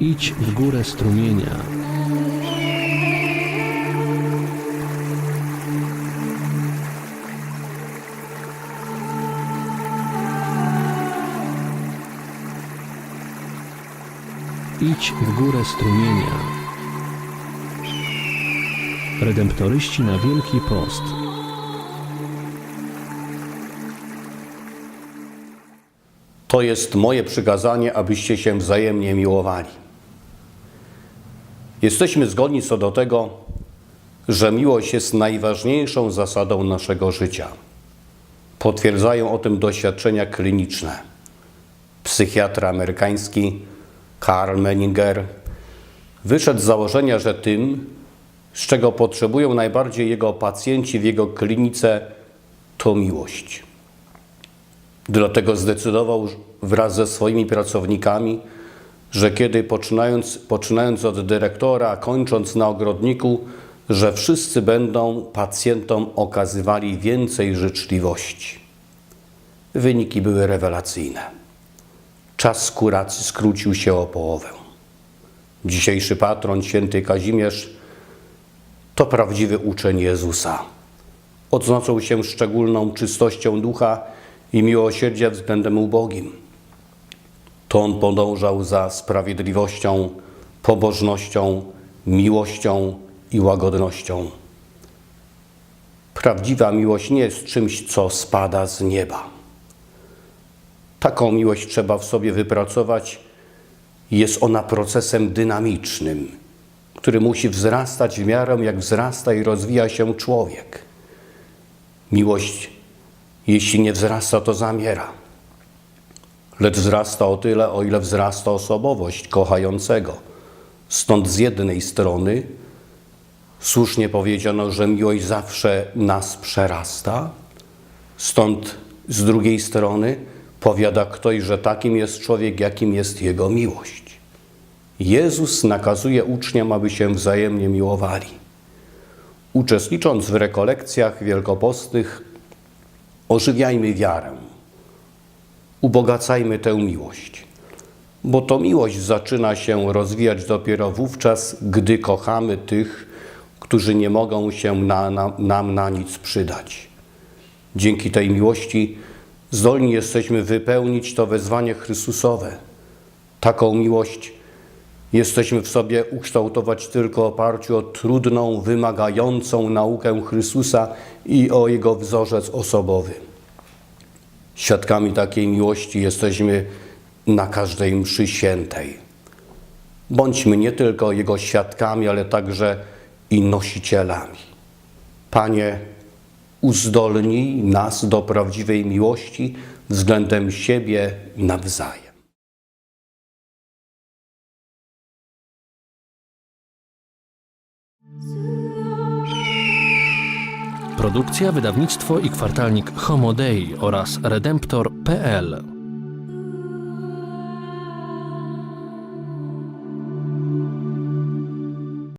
Idź w górę strumienia. Idź w górę strumienia. Redemptoryści na Wielki Post. To jest moje przykazanie, abyście się wzajemnie miłowali. Jesteśmy zgodni co do tego, że miłość jest najważniejszą zasadą naszego życia. Potwierdzają o tym doświadczenia kliniczne. Psychiatra amerykański Karl Menninger wyszedł z założenia, że tym, z czego potrzebują najbardziej jego pacjenci w jego klinice, to miłość. Dlatego zdecydował wraz ze swoimi pracownikami, że kiedy poczynając, poczynając od dyrektora, kończąc na ogrodniku, że wszyscy będą pacjentom okazywali więcej życzliwości. Wyniki były rewelacyjne. Czas kuracji skrócił się o połowę. Dzisiejszy patron, święty Kazimierz, to prawdziwy uczeń Jezusa. Odznaczał się szczególną czystością ducha i miłosierdzia względem ubogim. To on podążał za sprawiedliwością, pobożnością, miłością i łagodnością. Prawdziwa miłość nie jest czymś, co spada z nieba. Taką miłość trzeba w sobie wypracować. Jest ona procesem dynamicznym, który musi wzrastać w miarę, jak wzrasta i rozwija się człowiek. Miłość jeśli nie wzrasta, to zamiera. Lecz wzrasta o tyle, o ile wzrasta osobowość kochającego. Stąd z jednej strony słusznie powiedziano, że miłość zawsze nas przerasta. Stąd z drugiej strony powiada ktoś, że takim jest człowiek, jakim jest jego miłość. Jezus nakazuje uczniom, aby się wzajemnie miłowali. Uczestnicząc w rekolekcjach wielkopostnych, ożywiajmy wiarę, ubogacajmy tę miłość, bo to miłość zaczyna się rozwijać dopiero wówczas, gdy kochamy tych, którzy nie mogą się na, na, nam na nic przydać. Dzięki tej miłości zdolni jesteśmy wypełnić to wezwanie Chrystusowe. Taką miłość jesteśmy w sobie ukształtować tylko oparciu o trudną, wymagającą naukę Chrystusa i o Jego wzorzec osobowy. Świadkami takiej miłości jesteśmy na każdej mszy świętej. Bądźmy nie tylko Jego świadkami, ale także i nosicielami. Panie, uzdolnij nas do prawdziwej miłości względem siebie nawzajem. Produkcja, wydawnictwo i kwartalnik Homo Dei oraz Redemptor.pl